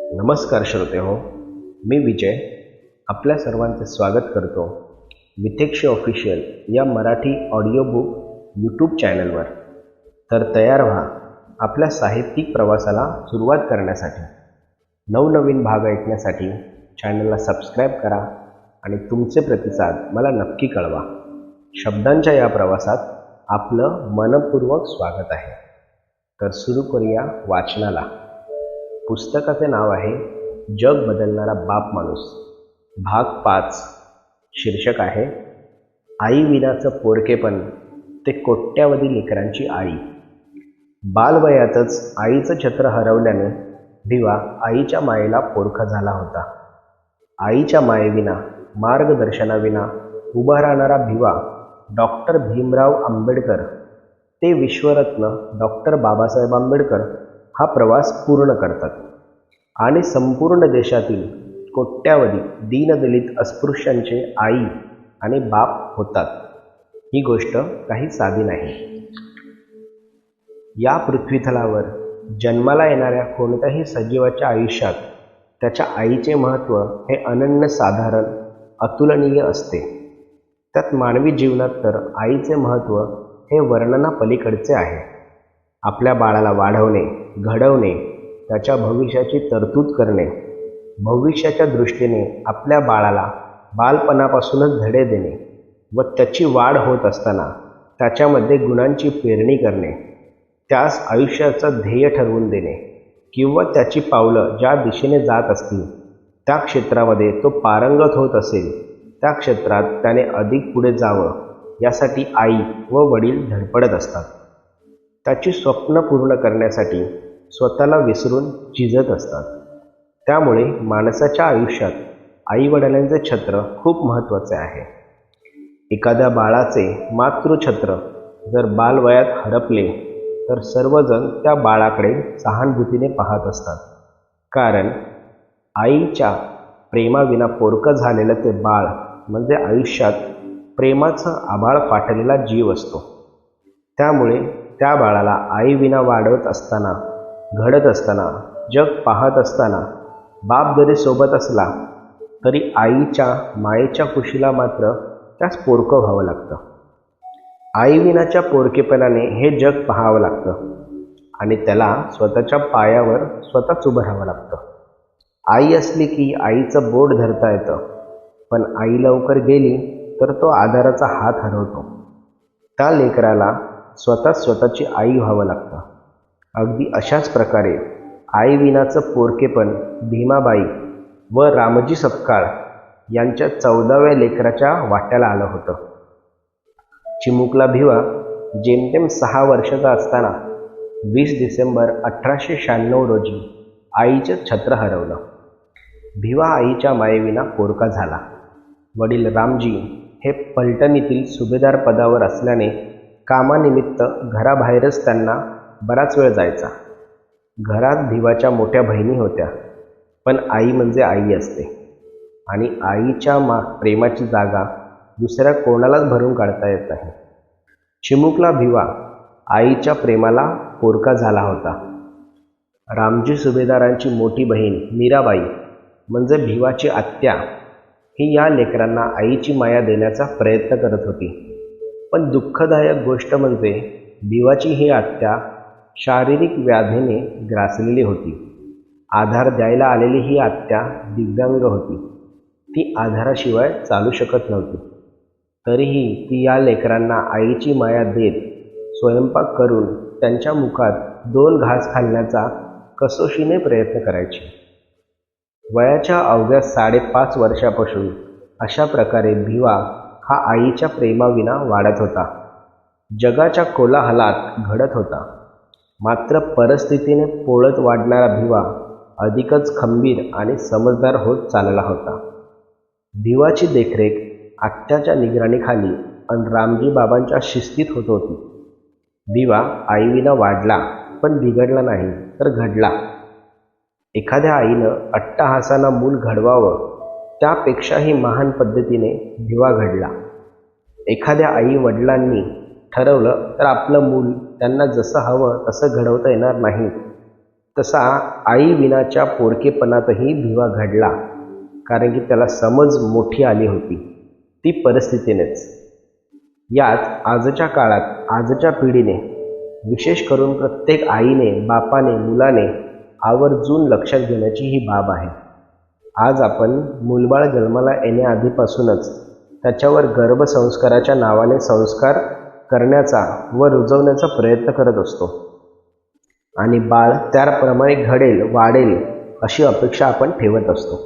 नमस्कार श्रोते हो मी विजय आपल्या सर्वांचे स्वागत करतो विथेक्ष ऑफिशियल या मराठी ऑडिओ बुक यूट्यूब चॅनलवर. तर तयार व्हा आपल्या साहित्यिक प्रवासाला सुरुवात करण्यासाठी. नवनवीन भाग ऐकण्यासाठी चॅनलला सबस्क्राईब करा आणि तुमचे प्रतिसाद मला नक्की कळवा. शब्दांच्या या प्रवासात आपलं मनपूर्वक स्वागत आहे. तर सुरू करूया वाचनाला. पुस्तकाचे नाव आहे जग बदलणारा बाप माणूस. भाग पाच. शीर्षक आहे आई विनाचं पोरकेपण ते कोट्यावधी लेकरांची आई. बालवयातच आईचं छत्र हरवल्याने भिवा आईच्या मायेला पोरखा झाला होता. आईच्या मायेविना मार्गदर्शनाविना उभा राहणारा भिवा डॉक्टर भीमराव आंबेडकर. ते विश्वरत्न डॉक्टर बाबासाहेब आंबेडकर हा प्रवास पूर्ण करतात. आणि संपूर्ण देशातील कोट्यावधी दीनदलित अस्पृश्यांचे आई आणि बाप होतात. ही गोष्ट काही साधी नाही. या पृथ्वीथलावर जन्माला येणाऱ्या कोणत्याही सजीवाच्या आयुष्यात त्याच्या आईचे महत्त्व हे अनन्यसाधारण अतुलनीय असते. त्यात मानवी जीवनात तर आईचे महत्त्व हे वर्णनापलीकडचे आहे. आपल्या बाळाला वाढवणे घडवणे त्याच्या भविष्याची तरतूद करणे. भविष्याच्या दृष्टीने आपल्या बाळाला बालपणापासूनच धडे देणे व त्याची वाढ होत असताना त्याच्यामध्ये गुणांची पेरणी करणे. त्यास आयुष्याचं ध्येय ठरवून देणे किंवा त्याची पावलं ज्या दिशेने जात असतील त्या क्षेत्रामध्ये तो पारंगत होत असेल त्या क्षेत्रात त्याने अधिक पुढे जावं यासाठी आई व वडील धडपडत असतात. त्याची स्वप्न पूर्ण करण्यासाठी स्वतःला विसरून झिजत असतात. त्यामुळे माणसाच्या आयुष्यात आईवडिलांचे छत्र खूप महत्त्वाचे आहे. एखाद्या बाळाचे मातृछत्र जर बालवयात हडपले तर सर्वजण त्या बाळाकडे सहानुभूतीने पाहत असतात. कारण आईच्या प्रेमाविना पोरकं झालेलं ते बाळ म्हणजे आयुष्यात प्रेमाचं आभाळ फाटलेला जीव असतो. त्यामुळे त्या बाळाला आईविना वाढवत असताना घडत असताना जग पाहत असताना बाप जरी सोबत असला तरी आईच्या मायेच्या खुशीला मात्र त्यास पोरकं व्हावं लागतं. आईविनाच्या पोरकेपणाने हे जग पाहावं लागतं आणि त्याला स्वतःच्या पायावर स्वतःच उभं राहावं लागतं. आई असली की आईचं बोट धरता येतं पण आई लवकर गेली तर तो आधाराचा हात हरवतो. त्या लेकराला स्वतः स्वतःची आई व्हावं लागतं. अगदी अशाच प्रकारे आईविनाचं पोरकेपण भीमाबाई व रामजी सपकाळ यांच्या चौदाव्या लेकराच्या वाट्याला आलं होतं. चिमुकला भिवा जेमतेम सहा वर्षाचा असताना वीस डिसेंबर अठराशे शहाण्णव रोजी आईचं छत्र हरवलं. भिवा आईच्या मायेविना पोरका झाला. वडील रामजी हे पलटणीतील सुभेदार पदावर असल्याने कामानिमित्त घराबाहेरच त्यांना बराच वेळ जायचा. घरात भिवाच्या मोठ्या बहिणी होत्या पण आई म्हणजे आई असते. आणि आईच्या मा प्रेमाची जागा दुसऱ्या कोणालाच भरून काढता येत नाही. चिमुकला भिवा आईच्या प्रेमाला पोरका झाला होता. रामजी सुभेदारांची मोठी बहीण मीराबाई म्हणजे भिवाची आत्या ही या लेकरांना आईची माया देण्याचा प्रयत्न करत होती. पण दुःखदायक गोष्ट म्हणजे भिवाची ही आत्या शारीरिक व्याधीने ग्रासलेली होती. आधार द्यायला आलेली ही आत्या दिव्यांग होती. ती आधाराशिवाय चालू शकत नव्हती. तरीही ती या लेकरांना आईची माया देत स्वयंपाक करून त्यांच्या मुखात दोन घास घालण्याचा कसोशीने प्रयत्न करायची. वयाच्या अवघ्या साडेपाच वर्षापासून अशा प्रकारे भिवा हा आईच्या प्रेमाविना वाढत होता. जगाच्या कोलाहलात घडत होता. मात्र परिस्थितीने पोळत वाढणारा भिवा अधिकच खंबीर आणि समजदार होत चालला होता. भिवाची देखरेख आत्याच्या निगराणीखाली आणि रामजी बाबांच्या शिस्तीत होत होती. भिवा आईविना वाढला पण बिघडला नाही तर घडला. एखाद्या आईनं अट्टहासानं मूल घडवावं त्यापेक्षाही महान पद्धतीने भिवा घडला. एखाद्या आई वडिलांनी ठरवलं तर आपलं मूल त्यांना जसं हवं तसं घडवता येणार नाही. तसा आई विनाच्या पोरकेपणातही भिवा घडला कारण की त्याला समज मोठी आली होती ती परिस्थितीनेच. यात आजच्या काळात आजच्या पिढीने विशेष करून प्रत्येक आईने बापाने मुलाने आवर्जून लक्षात घेण्याची ही बाब आहे. आज आपण मूलबाळ जन्माला येण्याआधीपासूनच त्याच्यावर गर्भसंस्काराच्या नावाने संस्कार करण्याचा व रुजवण्याचा प्रयत्न करत असतो. आणि बाळ त्याप्रमाणे घडेल वाढेल अशी अपेक्षा आपण ठेवत असतो.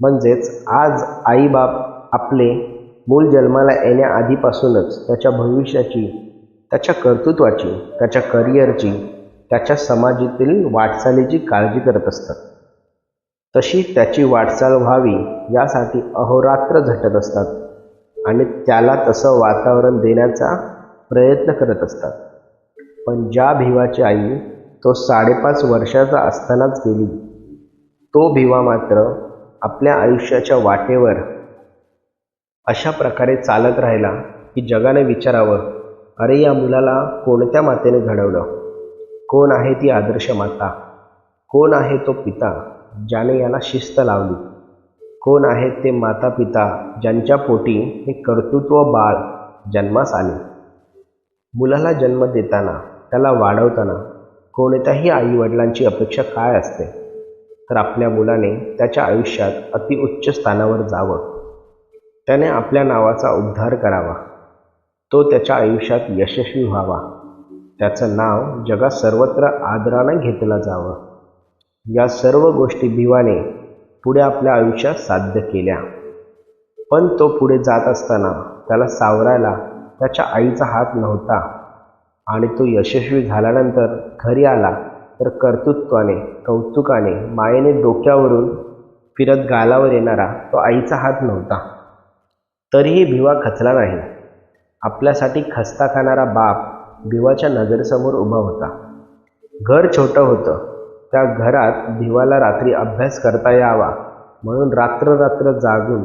म्हणजेच आज आईबाप आपले मूल जन्माला येण्याआधीपासूनच त्याच्या भविष्याची त्याच्या कर्तृत्वाची त्याच्या करिअरची त्याच्या समाजातील वाटचालीची काळजी करत असतात. तशी त्याची वाटचाल व्हावी यासाठी अहोरात्र झटत असतात आणि त्याला तसं वातावरण देण्याचा प्रयत्न करत असतात. पण ज्या भिवाची आई तो साडेपाच वर्षाचा असतानाच गेली तो भिवा मात्र आपल्या आयुष्याच्या वाटेवर अशा प्रकारे चालत राहिला की जगाने विचारावं अरे या मुलाला कोणत्या मातेने घडवलं? कोण आहे ती आदर्श माता? कोण आहे तो पिता? ज्याने याला शिस्त लावली. कोण आहेत ते माता पिता ज्यांच्या पोटी हे कर्तृत्व बाळ जन्मास आले. मुलाला जन्म देताना त्याला वाढवताना कोणत्याही आईवडिलांची अपेक्षा काय असते? तर आपल्या मुलाने त्याच्या आयुष्यात अतिउच्च स्थानावर जावं. त्याने आपल्या नावाचा उद्धार करावा. तो त्याच्या आयुष्यात यशस्वी व्हावा. त्याचं नाव जगात सर्वत्र आदरानं घेतलं जावं. या सर्व गोष्टी भिवाने पुढे आपल्या आयुष्यात साध्य केल्या. पण तो पुढे जात असताना त्याला सावरायला त्याच्या आईचा हात नव्हता. आणि तो यशस्वी झाल्यानंतर घरी आला तर कर्तृत्वाने कौतुकाने मायेने डोक्यावरून फिरत गालावर येणारा तो आईचा हात नव्हता. तरीही भिवा खचला नाही. आपल्यासाठी खस्ता खाणारा बाप भिवाच्या नजरेसमोर उभा होता. घर छोटं होतं. त्या घरात भिवाला रात्री अभ्यास करता यावा म्हणून रात्र रात्र जागून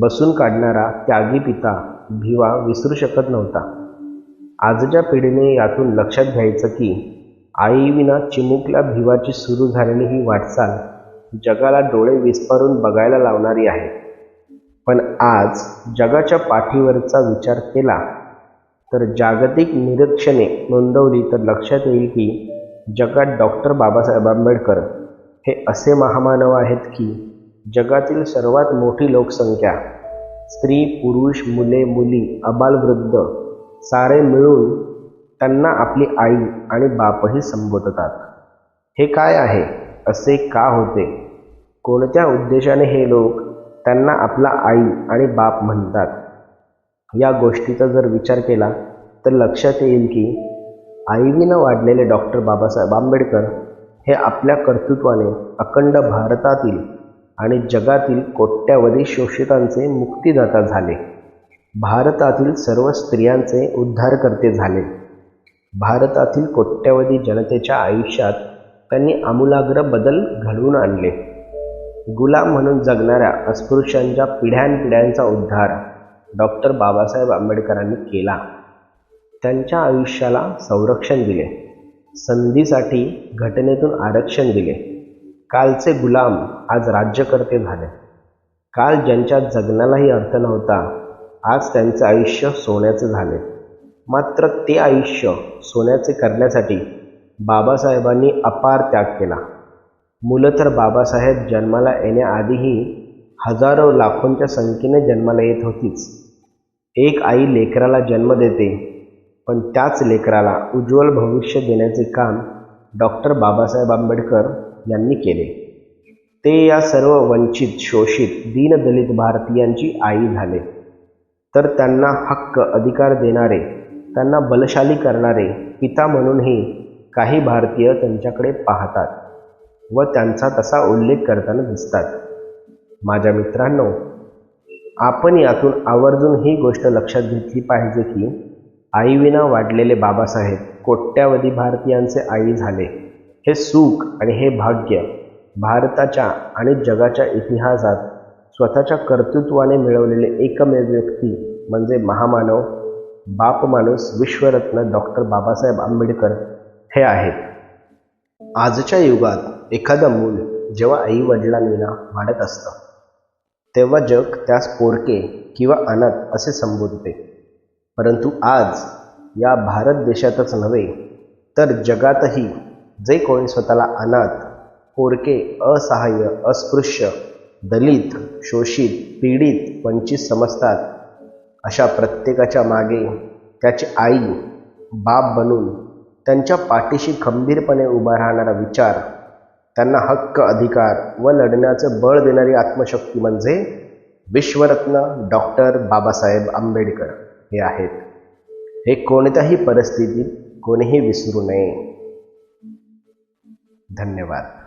बसून काढणारा त्यागी पिता भिवा विसरू शकत नव्हता. आजच्या पिढीने यातून लक्षात घ्यायचं की आईविना चिमुकल्या भिवाची सुरू झालेली ही वाटचाल जगाला डोळे विस्पारून बघायला लावणारी आहे. पण आज जगाच्या पाठीवरचा विचार केला तर जागतिक निरीक्षणे नोंदवली तर लक्षात येईल की जगात डॉक्टर बाबासाहेब आंबेडकर हे असे महामानव आहेत की जगातील सर्वात मोठी लोकसंख्या स्त्री पुरुष मुले मुली अबालवृद्ध सारे मिळून त्यांना आपली आई आणि बापही संबोधतात. हे काय आहे? असे का होते? कोणत्या उद्देशाने हे लोक त्यांना आपला आई आणि बाप म्हणतात? या गोष्टीचा जर विचार केला तर लक्षात येईल की आईवीनं वाढलेले डॉक्टर बाबासाहेब आंबेडकर हे आपल्या कर्तृत्वाने अखंड भारतातील आणि जगातील कोट्यावधी शोषितांचे मुक्तिदाता झाले. भारतातील सर्व स्त्रियांचे उद्धारकर्ते झाले. भारतातील कोट्यावधी जनतेच्या आयुष्यात त्यांनी आमूलाग्र बदल घडवून आणले. गुलाम म्हणून जगणाऱ्या अस्पृश्यांच्या पिढ्यानपिढ्यांचा उद्धार डॉक्टर बाबासाहेब आंबेडकरांनी केला. त्यांच्या आयुष्याला संरक्षण दिले. संधीसाठी घटनेतून आरक्षण दिले. कालचे गुलाम आज राज्यकर्ते झाले. काल ज्यांच्या जगण्यालाही अर्थ नव्हता आज त्यांचं आयुष्य सोन्याचे झाले. मात्र ते आयुष्य सोन्याचे करण्यासाठी बाबासाहेबांनी अपार त्याग केला. मुलं तर बाबासाहेब जन्माला येण्याआधीही हजारो लाखोंच्या संख्येने जन्माला येत होतीच. एक आई लेकराला जन्म देते पण त्याच लेकराला उज्ज्वल भविष्य देण्याचे काम डॉक्टर बाबासाहेब आंबेडकर यांनी केले. ते या सर्व वंचित शोषित दीनदलित भारतीयांची आई झाले. तर त्यांना हक्क अधिकार देणारे त्यांना बलशाली करणारे पिता म्हणूनही काही भारतीय त्यांच्याकडे पाहतात व त्यांचा तसा उल्लेख करताना दिसतात. माझ्या मित्रांनो आपण यातून आवर्जून ही गोष्ट लक्षात घेतली पाहिजे की आईविना वाढलेले बाबासाहेब कोट्यावधी भारतीयांचे आई झाले. हे सुख आणि हे भाग्य भारताच्या आणि जगाच्या इतिहासात स्वतःच्या कर्तृत्वाने मिळवलेले एकमेव व्यक्ती म्हणजे महामानव बाप माणूस विश्वरत्न डॉक्टर बाबासाहेब आंबेडकर हे आहेत. आजच्या युगात एखादं मूल जेव्हा आई वडिलांविना वाढत असतं तेव्हा जग त्यास पोरके किंवा अनाथ असे संबोधते. परंतु आज या भारत देशातच नव्हे तर जगातही जे कोणी स्वतःला अनाथ पोरके असहाय्य अस्पृश्य दलित शोषित पीडित वंचित समजतात अशा प्रत्येकाच्या मागे त्याची आई बाप बनून त्यांच्या पाठीशी खंबीरपणे उभा राहणारा विचार त्यांना हक्क अधिकार व लढण्याचं बळ देणारी आत्मशक्ती म्हणजे विश्वरत्न डॉक्टर बाबासाहेब आंबेडकर. हे आहेत. हे कोणत्याही परिस्थितीत कोणीही विसरू नये. धन्यवाद.